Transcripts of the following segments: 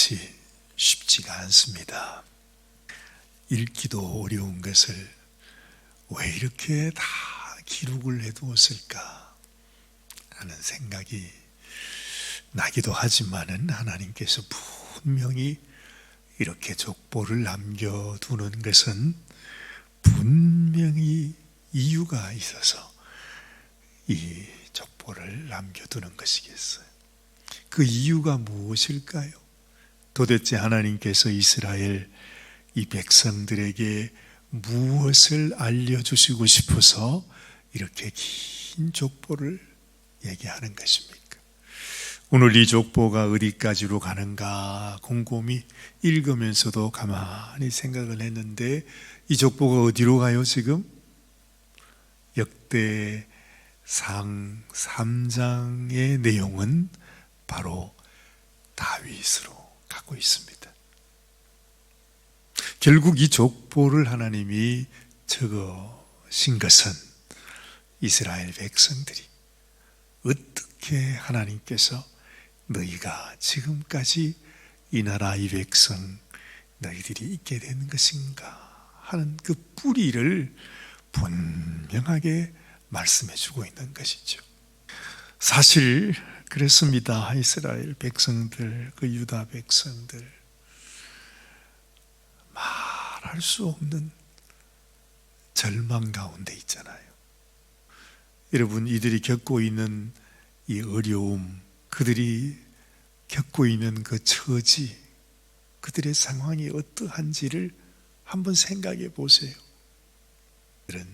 것이 쉽지가 않습니다. 읽기도 어려운 것을 왜 이렇게 다 기록을 해두었을까 하는 생각이 나기도 하지만은 하나님께서 분명히 이렇게 족보를 남겨두는 것은 분명히 이유가 있어서 이 족보를 남겨두는 것이겠어요. 그 이유가 무엇일까요? 도대체 하나님께서 이스라엘 이 백성들에게 무엇을 알려주시고 싶어서 이렇게 긴 족보를 얘기하는 것입니까? 오늘 이 족보가 어디까지로 가는가 곰곰이 읽으면서도 가만히 생각을 했는데 이 족보가 어디로 가요 지금? 역대 상 3장의 내용은 바로 다윗으로 가고 있습니다. 결국 이 족보를 하나님이 적으신 것은 이스라엘 백성들이 어떻게 하나님께서 너희가 지금까지 이 나라 이 백성 너희들이 있게 된 것인가 하는 그 뿌리를 분명하게 말씀해 주고 있는 것이죠. 사실 그렇습니다. 이스라엘 백성들, 그 유다 백성들 말할 수 없는 절망 가운데 있잖아요. 여러분 이들이 겪고 있는 이 어려움, 그들이 겪고 있는 그 처지, 그들의 상황이 어떠한지를 한번 생각해 보세요. 그들은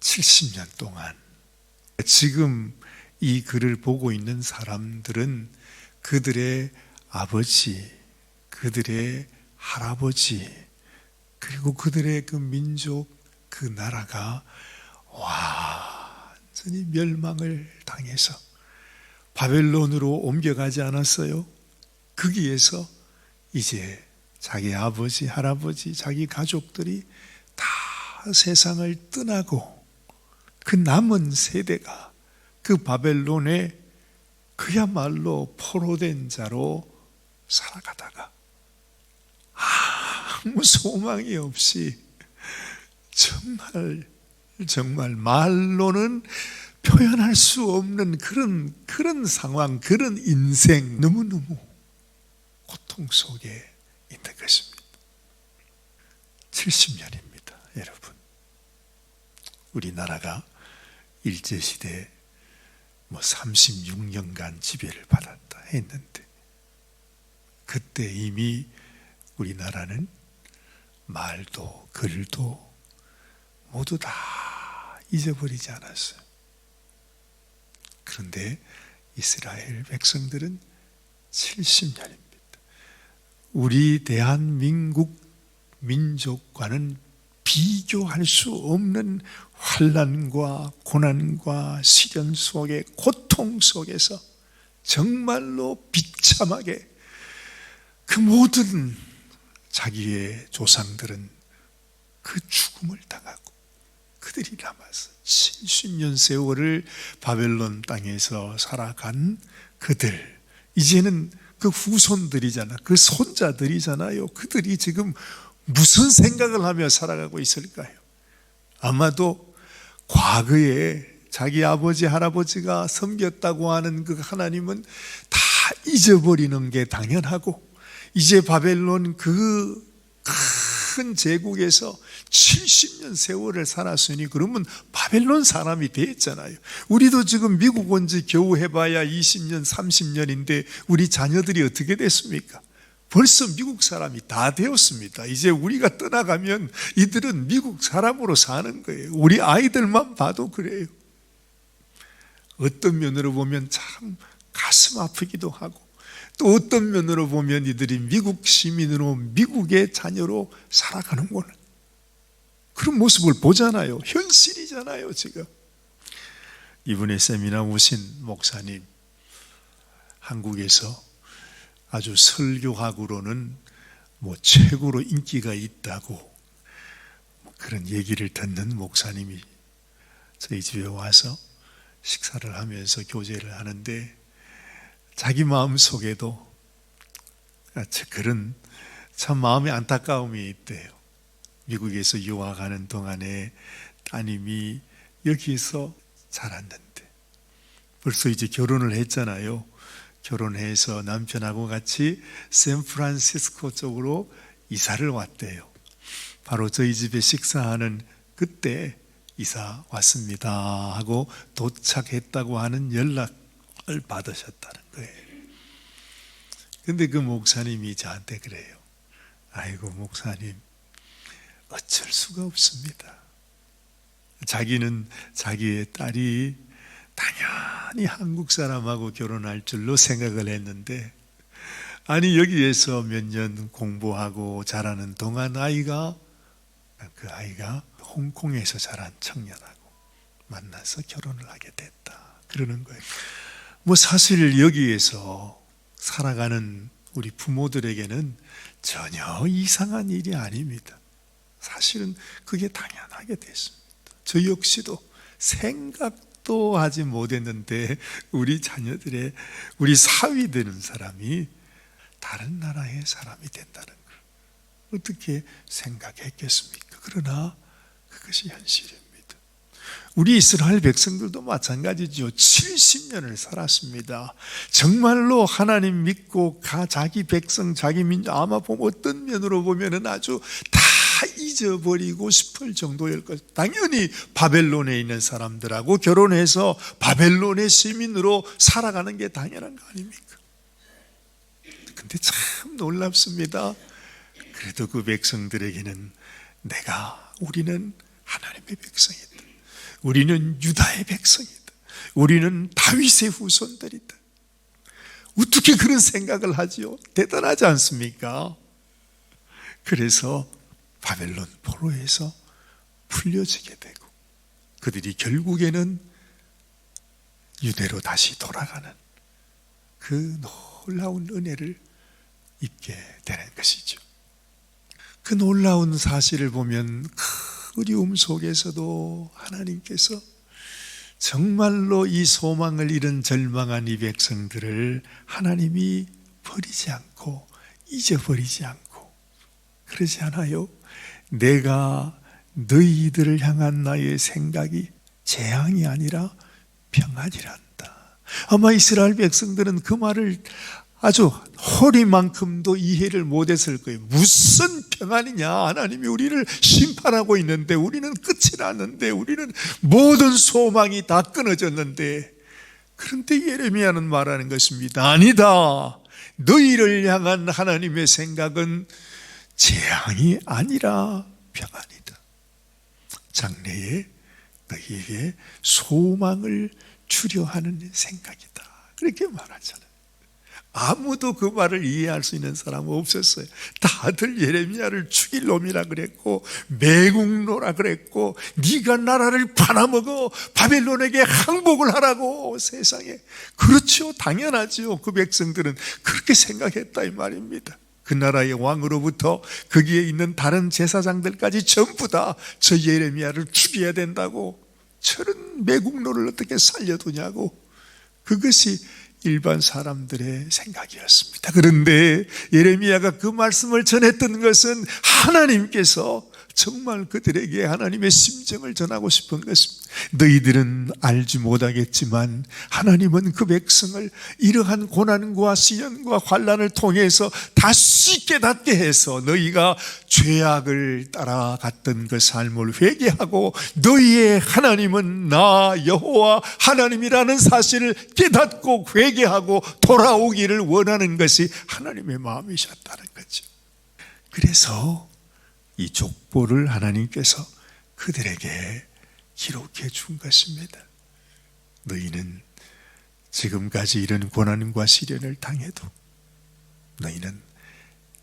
70년 동안 지금 이 글을 보고 있는 사람들은 그들의 아버지, 그들의 할아버지, 그리고 그들의 그 민족, 그 나라가 완전히 멸망을 당해서 바벨론으로 옮겨가지 않았어요. 거기에서 이제 자기 아버지, 할아버지, 자기 가족들이 다 세상을 떠나고 그 남은 세대가 그 바벨론에 그야말로 포로된 자로 살아가다가 아무 소망이 없이 정말 정말 말로는 표현할 수 없는 그런 그런 상황, 그런 인생 너무너무 고통 속에 있는 것입니다. 70년입니다, 여러분. 우리나라가 일제시대 뭐 36년간 지배를 받았다 했는데, 그때 이미 우리나라는 말도 글도 모두 다 잊어버리지 않았어요. 그런데 이스라엘 백성들은 70년입니다. 우리 대한민국 민족과는 비교할 수 없는 환란과 고난과 시련 속에 고통 속에서 정말로 비참하게 그 모든 자기의 조상들은 그 죽음을 당하고 그들이 남아서 70년 세월을 바벨론 땅에서 살아간 그들. 이제는 그 후손들이잖아. 그 손자들이잖아요. 그들이 지금 무슨 생각을 하며 살아가고 있을까요? 아마도 과거에 자기 아버지 할아버지가 섬겼다고 하는 그 하나님은 다 잊어버리는 게 당연하고 이제 바벨론 그 큰 제국에서 70년 세월을 살았으니 그러면 바벨론 사람이 됐잖아요. 우리도 지금 미국 온 지 겨우 해봐야 20년, 30년인데 우리 자녀들이 어떻게 됐습니까? 벌써 미국 사람이 다 되었습니다. 이제 우리가 떠나가면 이들은 미국 사람으로 사는 거예요. 우리 아이들만 봐도 그래요. 어떤 면으로 보면 참 가슴 아프기도 하고 또 어떤 면으로 보면 이들이 미국 시민으로 미국의 자녀로 살아가는구나. 그런 모습을 보잖아요. 현실이잖아요, 지금. 이분의 세미나 오신 목사님, 한국에서 아주 설교학으로는 뭐 최고로 인기가 있다고 뭐 그런 얘기를 듣는 목사님이 저희 집에 와서 식사를 하면서 교제를 하는데 자기 마음 속에도 그런 참 마음의 안타까움이 있대요. 미국에서 유학하는 동안에 따님이 여기서 자랐는데 벌써 이제 결혼을 했잖아요. 결혼해서 남편하고 같이 샌프란시스코 쪽으로 이사를 왔대요. 바로 저희 집에 식사하는 그때 이사 왔습니다 하고 도착했다고 하는 연락을 받으셨다는 거예요. 근데 그 목사님이 저한테 그래요. 아이고 목사님 어쩔 수가 없습니다. 자기는 자기의 딸이 당연히 한국 사람하고 결혼할 줄로 생각을 했는데 아니 여기에서 몇 년 공부하고 자라는 동안 아이가 그 아이가 홍콩에서 자란 청년하고 만나서 결혼을 하게 됐다 그러는 거예요. 뭐 사실 여기에서 살아가는 우리 부모들에게는 전혀 이상한 일이 아닙니다. 사실은 그게 당연하게 됐습니다. 저 역시도 생각 도 하지 못했는데 우리 자녀들의 우리 사위 되는 사람이 다른 나라의 사람이 된다는 걸 어떻게 생각했겠습니까? 그러나 그것이 현실입니다. 우리 이스라엘 백성들도 마찬가지죠. 70년을 살았습니다. 정말로 하나님 믿고 가 자기 백성, 자기 민족 아마 보면 어떤 면으로 보면은 아주 다 잊어버리고 싶을 정도일 것. 당연히 바벨론에 있는 사람들하고 결혼해서 바벨론의 시민으로 살아가는 게 당연한 거 아닙니까? 근데 참 놀랍습니다. 그래도 그 백성들에게는 내가 우리는 하나님의 백성이다. 우리는 유다의 백성이다. 우리는 다윗의 후손들이다. 어떻게 그런 생각을 하지요? 대단하지 않습니까? 그래서 바벨론 포로에서 풀려지게 되고 그들이 결국에는 유대로 다시 돌아가는 그 놀라운 은혜를 입게 되는 것이죠. 그 놀라운 사실을 보면 그 어려움 속에서도 하나님께서 정말로 이 소망을 잃은 절망한 이 백성들을 하나님이 버리지 않고 잊어버리지 않고 그러지 않아요? 내가 너희들을 향한 나의 생각이 재앙이 아니라 평안이란다. 아마 이스라엘 백성들은 그 말을 아주 허리만큼도 이해를 못했을 거예요. 무슨 평안이냐? 하나님이 우리를 심판하고 있는데, 우리는 끝이 났는데, 우리는 모든 소망이 다 끊어졌는데, 그런데 예레미야는 말하는 것입니다. 아니다. 너희를 향한 하나님의 생각은 재앙이 아니라 평안이다. 장래에 너희에게 소망을 주려 하는 생각이다. 그렇게 말하잖아요. 아무도 그 말을 이해할 수 있는 사람은 없었어요. 다들 예레미야를 죽일 놈이라 그랬고 매국노라 그랬고 네가 나라를 팔아먹어 바벨론에게 항복을 하라고 세상에 그렇죠 당연하죠 그 백성들은 그렇게 생각했다 이 말입니다. 그 나라의 왕으로부터 거기에 있는 다른 제사장들까지 전부 다 저 예레미야를 죽여야 된다고 저런 매국노를 어떻게 살려두냐고 그것이 일반 사람들의 생각이었습니다. 그런데 예레미야가 그 말씀을 전했던 것은 하나님께서 정말 그들에게 하나님의 심정을 전하고 싶은 것입니다. 너희들은 알지 못하겠지만 하나님은 그 백성을 이러한 고난과 시련과 환란을 통해서 다시 깨닫게 해서 너희가 죄악을 따라갔던 그 삶을 회개하고 너희의 하나님은 나 여호와 하나님이라는 사실을 깨닫고 회개하고 돌아오기를 원하는 것이 하나님의 마음이셨다는 거죠. 그래서 이 족보를 하나님께서 그들에게 기록해 준 것입니다. 너희는 지금까지 이런 고난과 시련을 당해도 너희는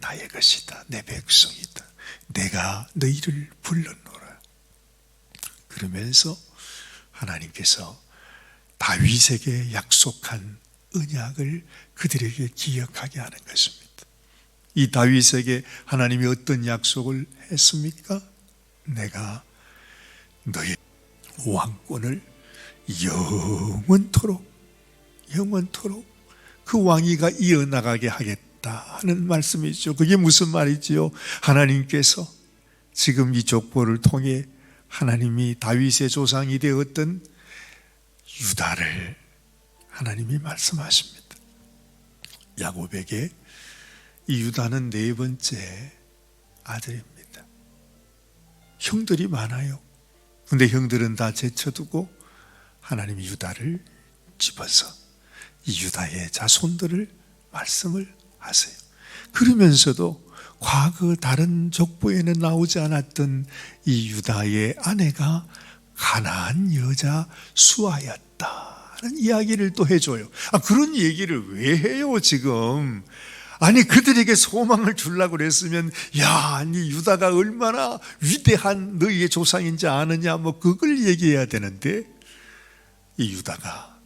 나의 것이다. 내 백성이다. 내가 너희를 불렀노라. 그러면서 하나님께서 다윗에게 약속한 언약을 그들에게 기억하게 하는 것입니다. 이 다윗에게 하나님이 어떤 약속을 했습니까? 내가 너의 왕권을 영원토록 영원토록 그 왕위가 이어나가게 하겠다 하는 말씀이죠. 그게 무슨 말이지요? 하나님께서 지금 이 족보를 통해 하나님이 다윗의 조상이 되었던 유다를 하나님이 말씀하십니다. 야곱에게 이 유다는 네 번째 아들입니다. 형들이 많아요. 근데 형들은 다 제쳐두고 하나님이 유다를 집어서 이 유다의 자손들을 말씀을 하세요. 그러면서도 과거 다른 족보에는 나오지 않았던 이 유다의 아내가 가나안 여자 수아였다는 이야기를 또 해줘요. 아, 그런 얘기를 왜 해요, 지금? 아니, 그들에게 소망을 주려고 그랬으면, 야, 아니, 유다가 얼마나 위대한 너희의 조상인지 아느냐, 뭐, 그걸 얘기해야 되는데, 이 유다가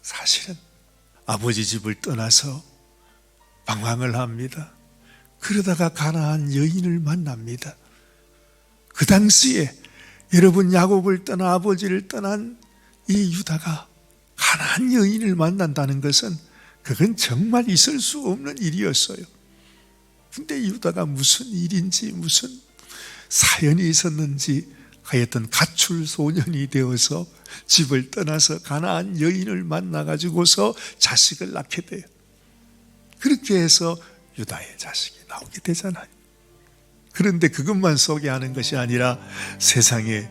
사실은 아버지 집을 떠나서 방황을 합니다. 그러다가 가나안 여인을 만납니다. 그 당시에 여러분 야곱을 떠나 아버지를 떠난 이 유다가 가나안 여인을 만난다는 것은 그건 정말 있을 수 없는 일이었어요. 근데 유다가 무슨 일인지 무슨 사연이 있었는지 하여튼 가출 소년이 되어서 집을 떠나서 가나안 여인을 만나 가지고서 자식을 낳게 돼요. 그렇게 해서 유다의 자식이 나오게 되잖아요. 그런데 그것만 소개하는 것이 아니라 세상에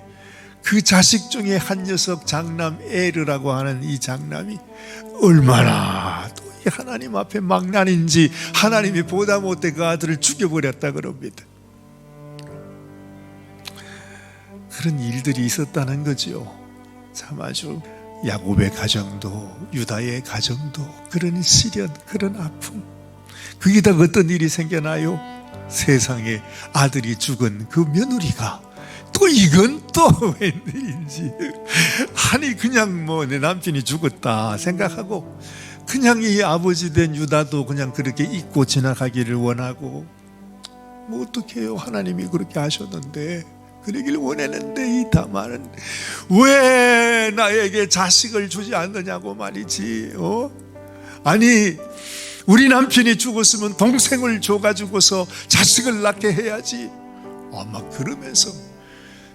그 자식 중에 한 녀석 장남 에르라고 하는 이 장남이 얼마나 하나님 앞에 망난인지 하나님이 보다 못해 그 아들을 죽여버렸다 그럽니다. 그런 일들이 있었다는 거죠. 참 아주 야곱의 가정도 유다의 가정도 그런 시련, 그런 아픔. 거기다 어떤 일이 생겨나요? 세상에 아들이 죽은 그 며느리가 또 이건 또 웬일인지 아니 그냥 뭐 내 남편이 죽었다 생각하고 그냥 이 아버지 된 유다도 그냥 그렇게 잊고 지나가기를 원하고 뭐 어떡해요 하나님이 그렇게 하셨는데 그러길 원했는데 이 다말은 왜 나에게 자식을 주지 않느냐고 말이지 어? 아니 우리 남편이 죽었으면 동생을 줘가지고서 자식을 낳게 해야지 아마 그러면서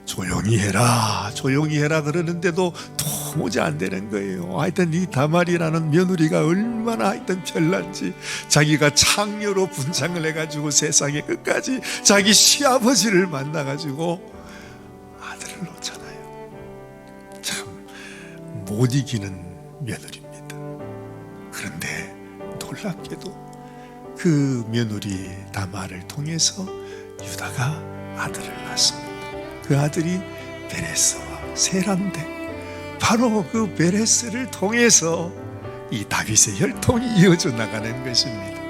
조용히 해라 조용히 해라 그러는데도 도무지 안 되는 거예요. 하여튼 이 다말이라는 며느리가 얼마나 하여튼 별난지 자기가 창녀로 분장을 해가지고 세상에 끝까지 자기 시아버지를 만나가지고 아들을 놓잖아요. 참 못 이기는 며느리입니다. 그런데 놀랍게도 그 며느리 다말을 통해서 유다가 아들을 낳습니다. 그 아들이 베레스와 세란데 바로 그 베레스를 통해서 이 다윗의 혈통이 이어져 나가는 것입니다.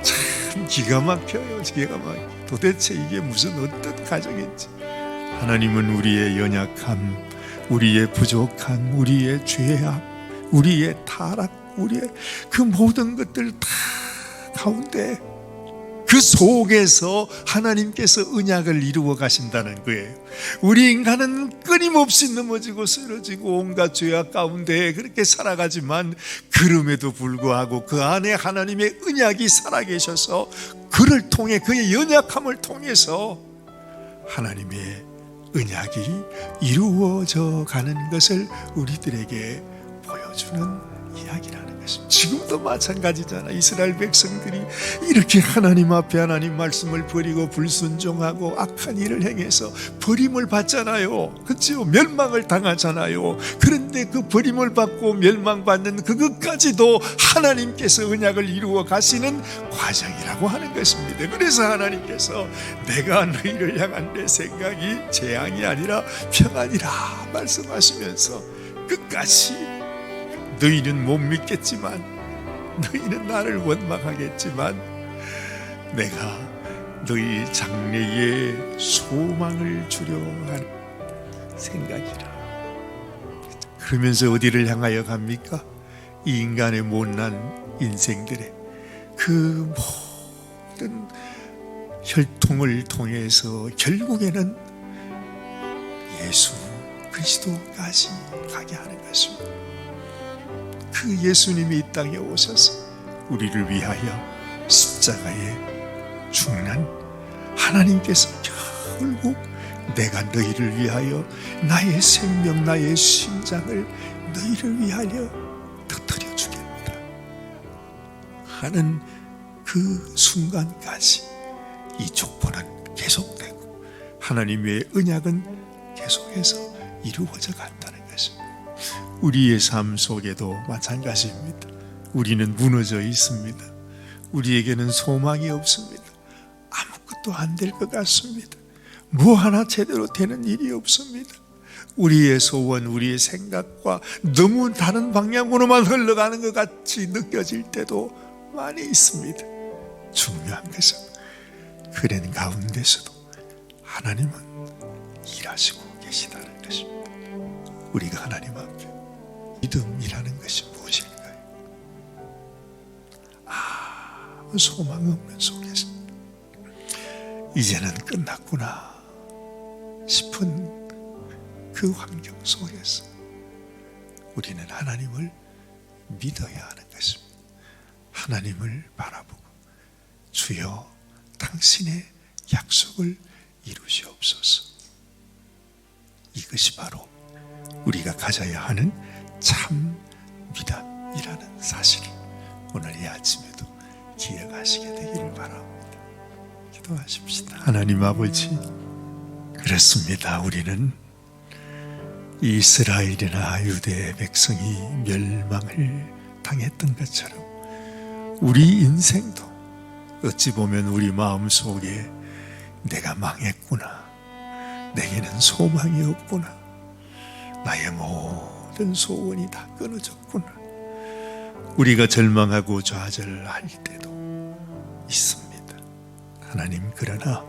참 기가 막혀요. 기가 막혀. 도대체 이게 무슨 어떤 가정인지. 하나님은 우리의 연약함, 우리의 부족함, 우리의 죄악, 우리의 타락, 우리의 그 모든 것들 다 가운데 그 속에서 하나님께서 언약을 이루어 가신다는 거예요. 우리 인간은 끊임없이 넘어지고 쓰러지고 온갖 죄악 가운데 그렇게 살아가지만 그럼에도 불구하고 그 안에 하나님의 언약이 살아계셔서 그를 통해 그의 연약함을 통해서 하나님의 언약이 이루어져 가는 것을 우리들에게 보여주는 것입니다. 지금도 마찬가지잖아. 이스라엘 백성들이 이렇게 하나님 앞에 하나님 말씀을 버리고 불순종하고 악한 일을 행해서 버림을 받잖아요. 그렇죠? 멸망을 당하잖아요. 그런데 그 버림을 받고 멸망받는 그것까지도 하나님께서 언약을 이루어 가시는 과정이라고 하는 것입니다. 그래서 하나님께서 내가 너희를 향한 내 생각이 재앙이 아니라 평안이라 말씀하시면서 끝까지 너희는 못 믿겠지만 너희는 나를 원망하겠지만 내가 너희 장래에 소망을 주려 하는 생각이라 그러면서 어디를 향하여 갑니까? 이 인간의 못난 인생들의 그 모든 혈통을 통해서 결국에는 예수 그리스도까지 가게 하는 것입니다. 그 예수님이 이 땅에 오셔서 우리를 위하여 십자가에 죽는 하나님께서 결국 내가 너희를 위하여 나의 생명 나의 심장을 너희를 위하여 터뜨려 주겠다 하는 그 순간까지 이 족보는 계속되고 하나님의 언약은 계속해서 이루어져 것입니다. 우리의 삶 속에도 마찬가지입니다. 우리는 무너져 있습니다. 우리에게는 소망이 없습니다. 아무것도 안 될 것 같습니다. 뭐 하나 제대로 되는 일이 없습니다. 우리의 소원, 우리의 생각과 너무 다른 방향으로만 흘러가는 것 같이 느껴질 때도 많이 있습니다. 중요한 것은 그런 가운데서도 하나님은 일하시고 계시다는 것입니다. 우리가 하나님 앞에 믿음이라는 것이 무엇일까요? 아무 소망 없는 속에서 이제는 끝났구나 싶은 그 환경 속에서 우리는 하나님을 믿어야 하는 것입니다. 하나님을 바라보고 주여 당신의 약속을 이루시옵소서. 이것이 바로 우리가 가져야 하는 참 믿음이라는 사실을 오늘 이 아침에도 기억하시게 되기를 바랍니다. 기도하십시다. 하나님 아버지, 그렇습니다. 우리는 이스라엘이나 유대 백성이 멸망을 당했던 것처럼 우리 인생도 어찌 보면 우리 마음 속에 내가 망했구나. 내게는 소망이 없구나. 나의 모 든 소원이 다 끊어졌구나. 우리가 절망하고 좌절할 때도 있습니다. 하나님, 그러나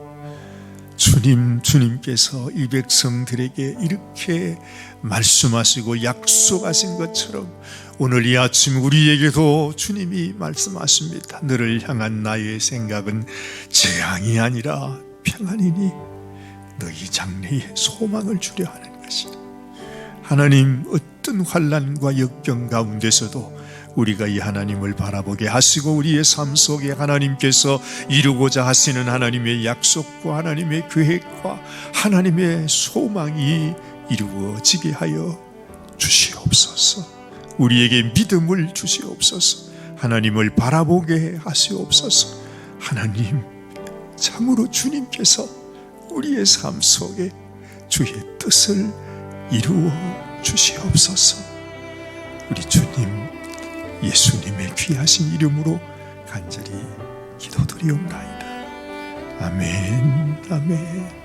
주님, 주님께서 이 백성들에게 이렇게 말씀하시고 약속하신 것처럼 오늘 이 아침 우리에게도 주님이 말씀하십니다. 너를 향한 나의 생각은 재앙이 아니라 평안이니 너희 장래에 소망을 주려 하는 것이다. 하나님 어떤 환란과 역경 가운데서도 우리가 이 하나님을 바라보게 하시고 우리의 삶 속에 하나님께서 이루고자 하시는 하나님의 약속과 하나님의 계획과 하나님의 소망이 이루어지게 하여 주시옵소서. 우리에게 믿음을 주시옵소서. 하나님을 바라보게 하시옵소서. 하나님 참으로 주님께서 우리의 삶 속에 주의 뜻을 이루어 주시옵소서. 우리 주님 예수님의 귀하신 이름으로 간절히 기도드리옵나이다. 아멘, 아멘.